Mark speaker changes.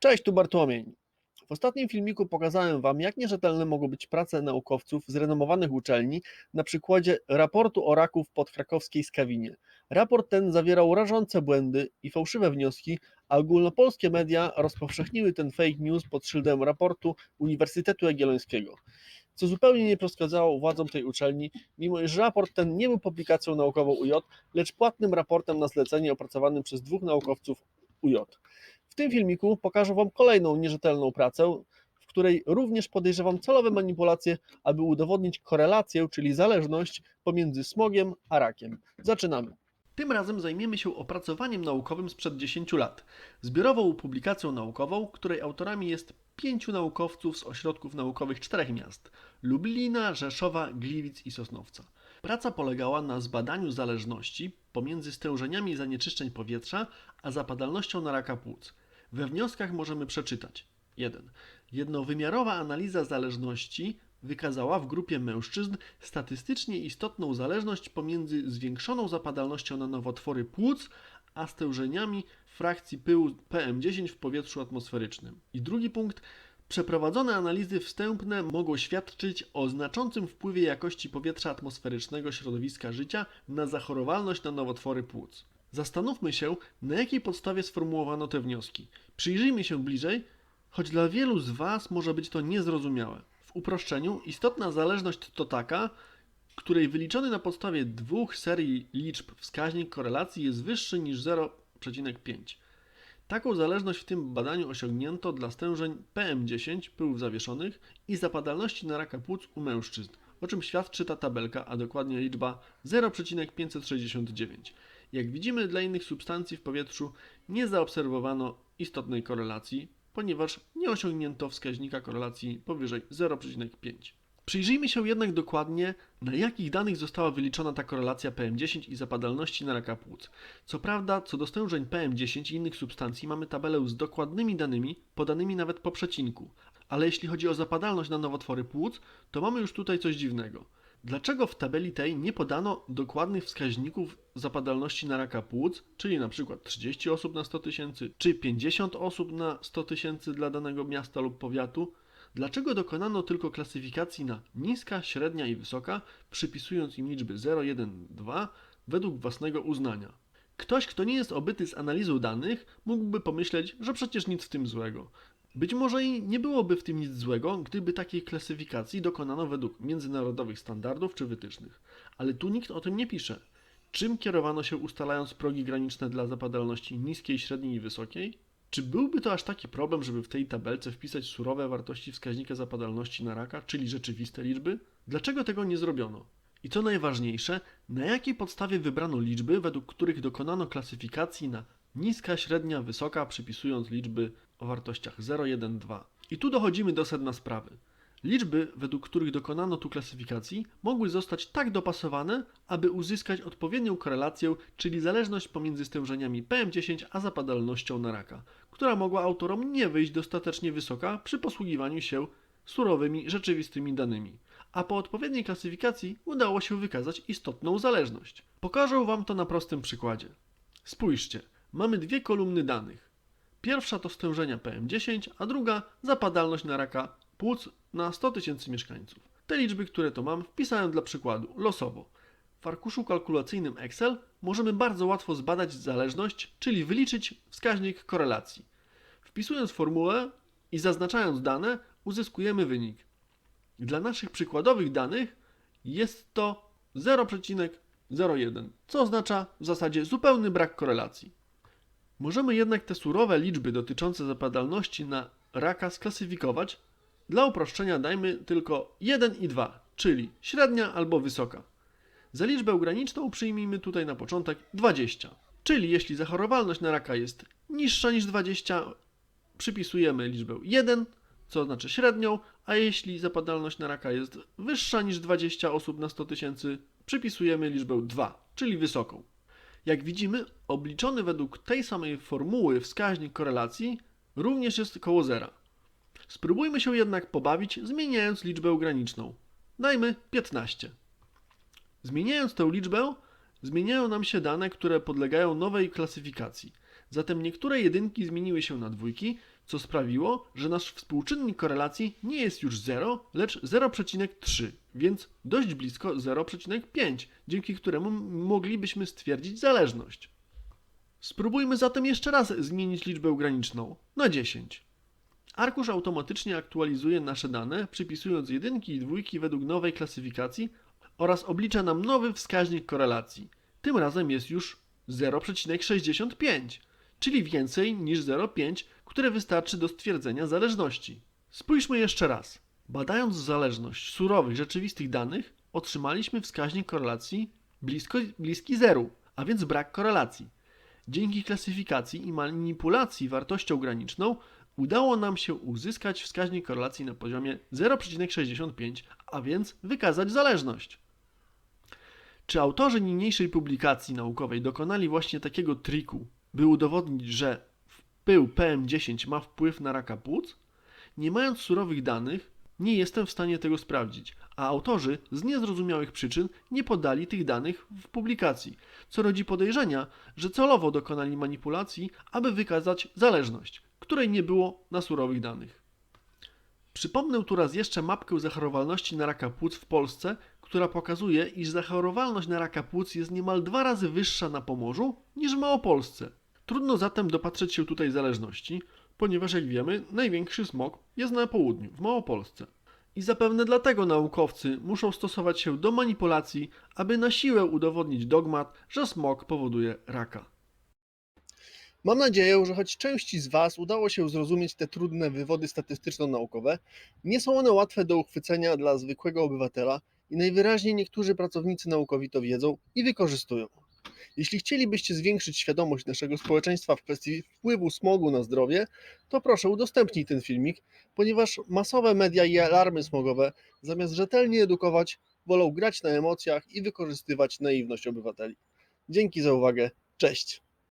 Speaker 1: Cześć, tu Bartłomiej. W ostatnim filmiku pokazałem Wam, jak nierzetelne mogą być prace naukowców z renomowanych uczelni na przykładzie raportu o raku w podkrakowskiej Skawinie. Raport ten zawierał rażące błędy i fałszywe wnioski, a ogólnopolskie media rozpowszechniły ten fake news pod szyldem raportu Uniwersytetu Jagiellońskiego, co zupełnie nie przeszkadzało władzom tej uczelni, mimo iż raport ten nie był publikacją naukową UJ, lecz płatnym raportem na zlecenie opracowanym przez dwóch naukowców UJ. Tym filmiku pokażę Wam kolejną nierzetelną pracę, w której również podejrzewam celowe manipulacje, aby udowodnić korelację, czyli zależność pomiędzy smogiem a rakiem. Zaczynamy. Tym razem zajmiemy się opracowaniem naukowym sprzed 10 lat, zbiorową publikacją naukową, której autorami jest pięciu naukowców z ośrodków naukowych czterech miast: Lublina, Rzeszowa, Gliwic i Sosnowca. Praca polegała na zbadaniu zależności pomiędzy stężeniami zanieczyszczeń powietrza a zapadalnością na raka płuc. We wnioskach możemy przeczytać 1. Jednowymiarowa analiza zależności wykazała w grupie mężczyzn statystycznie istotną zależność pomiędzy zwiększoną zapadalnością na nowotwory płuc a stężeniami frakcji pyłu PM10 w powietrzu atmosferycznym. I drugi punkt. Przeprowadzone analizy wstępne mogą świadczyć o znaczącym wpływie jakości powietrza atmosferycznego środowiska życia na zachorowalność na nowotwory płuc. Zastanówmy się, na jakiej podstawie sformułowano te wnioski. Przyjrzyjmy się bliżej, choć dla wielu z Was może być to niezrozumiałe. W uproszczeniu, istotna zależność to taka, której wyliczony na podstawie dwóch serii liczb wskaźnik korelacji jest wyższy niż 0,5. Taką zależność w tym badaniu osiągnięto dla stężeń PM10 pyłów zawieszonych i zapadalności na raka płuc u mężczyzn, o czym świadczy ta tabelka, a dokładnie liczba 0,569. Jak widzimy, dla innych substancji w powietrzu nie zaobserwowano istotnej korelacji, ponieważ nie osiągnięto wskaźnika korelacji powyżej 0,5. Przyjrzyjmy się jednak dokładnie, na jakich danych została wyliczona ta korelacja PM10 i zapadalności na raka płuc. Co prawda, co do stężeń PM10 i innych substancji mamy tabelę z dokładnymi danymi, podanymi nawet po przecinku, ale jeśli chodzi o zapadalność na nowotwory płuc, to mamy już tutaj coś dziwnego. Dlaczego w tabeli tej nie podano dokładnych wskaźników zapadalności na raka płuc, czyli np. 30 osób na 100 tysięcy, czy 50 osób na 100 tysięcy dla danego miasta lub powiatu? Dlaczego dokonano tylko klasyfikacji na niska, średnia i wysoka, przypisując im liczby 0, 1, 2 według własnego uznania? Ktoś, kto nie jest obyty z analizą danych, mógłby pomyśleć, że przecież nic w tym złego. Być może i nie byłoby w tym nic złego, gdyby takiej klasyfikacji dokonano według międzynarodowych standardów czy wytycznych. Ale tu nikt o tym nie pisze. Czym kierowano się ustalając progi graniczne dla zapadalności niskiej, średniej i wysokiej? Czy byłby to aż taki problem, żeby w tej tabelce wpisać surowe wartości wskaźnika zapadalności na raka, czyli rzeczywiste liczby? Dlaczego tego nie zrobiono? I co najważniejsze, na jakiej podstawie wybrano liczby, według których dokonano klasyfikacji na niska, średnia, wysoka, przypisując liczby o wartościach 0, 1, 2. I tu dochodzimy do sedna sprawy. Liczby, według których dokonano tu klasyfikacji, mogły zostać tak dopasowane, aby uzyskać odpowiednią korelację, czyli zależność pomiędzy stężeniami PM10 a zapadalnością na raka, która mogła autorom nie wyjść dostatecznie wysoka przy posługiwaniu się surowymi, rzeczywistymi danymi. A po odpowiedniej klasyfikacji udało się wykazać istotną zależność. Pokażę Wam to na prostym przykładzie. Spójrzcie, mamy dwie kolumny danych. Pierwsza to stężenia PM10, a druga zapadalność na raka płuc na 100 tysięcy mieszkańców. Te liczby, które to mam, wpisałem dla przykładu, losowo. W arkuszu kalkulacyjnym Excel możemy bardzo łatwo zbadać zależność, czyli wyliczyć wskaźnik korelacji. Wpisując formułę i zaznaczając dane, uzyskujemy wynik. Dla naszych przykładowych danych jest to 0,01, co oznacza w zasadzie zupełny brak korelacji. Możemy jednak te surowe liczby dotyczące zapadalności na raka sklasyfikować. Dla uproszczenia dajmy tylko 1 i 2, czyli średnia albo wysoka. Za liczbę graniczną przyjmijmy tutaj na początek 20. Czyli jeśli zachorowalność na raka jest niższa niż 20, przypisujemy liczbę 1, co znaczy średnią, a jeśli zapadalność na raka jest wyższa niż 20 osób na 100 tysięcy, przypisujemy liczbę 2, czyli wysoką. Jak widzimy, obliczony według tej samej formuły wskaźnik korelacji również jest koło zera. Spróbujmy się jednak pobawić, zmieniając liczbę graniczną. Dajmy 15. Zmieniając tę liczbę, zmieniają nam się dane, które podlegają nowej klasyfikacji. Zatem niektóre jedynki zmieniły się na dwójki, co sprawiło, że nasz współczynnik korelacji nie jest już 0, lecz 0,3, więc dość blisko 0,5, dzięki któremu moglibyśmy stwierdzić zależność. Spróbujmy zatem jeszcze raz zmienić liczbę graniczną na 10. Arkusz automatycznie aktualizuje nasze dane, przypisując jedynki i dwójki według nowej klasyfikacji oraz oblicza nam nowy wskaźnik korelacji. Tym razem jest już 0,65, czyli więcej niż 0,5, które wystarczy do stwierdzenia zależności. Spójrzmy jeszcze raz. Badając zależność surowych, rzeczywistych danych, otrzymaliśmy wskaźnik korelacji blisko, bliski zeru, a więc brak korelacji. Dzięki klasyfikacji i manipulacji wartością graniczną udało nam się uzyskać wskaźnik korelacji na poziomie 0,65, a więc wykazać zależność. Czy autorzy niniejszej publikacji naukowej dokonali właśnie takiego triku, by udowodnić, że pył PM10 ma wpływ na raka płuc? Nie mając surowych danych, nie jestem w stanie tego sprawdzić, a autorzy z niezrozumiałych przyczyn nie podali tych danych w publikacji, co rodzi podejrzenia, że celowo dokonali manipulacji, aby wykazać zależność, której nie było na surowych danych. Przypomnę tu raz jeszcze mapkę zachorowalności na raka płuc w Polsce, która pokazuje, iż zachorowalność na raka płuc jest niemal dwa razy wyższa na Pomorzu niż w Małopolsce. Trudno zatem dopatrzeć się tutaj zależności, ponieważ jak wiemy, największy smog jest na południu, w Małopolsce. I zapewne dlatego naukowcy muszą stosować się do manipulacji, aby na siłę udowodnić dogmat, że smog powoduje raka.
Speaker 2: Mam nadzieję, że choć części z Was udało się zrozumieć te trudne wywody statystyczno-naukowe, nie są one łatwe do uchwycenia dla zwykłego obywatela i najwyraźniej niektórzy pracownicy naukowi to wiedzą i wykorzystują. Jeśli chcielibyście zwiększyć świadomość naszego społeczeństwa w kwestii wpływu smogu na zdrowie, to proszę udostępnij ten filmik, ponieważ masowe media i alarmy smogowe zamiast rzetelnie edukować, wolą grać na emocjach i wykorzystywać naiwność obywateli. Dzięki za uwagę. Cześć!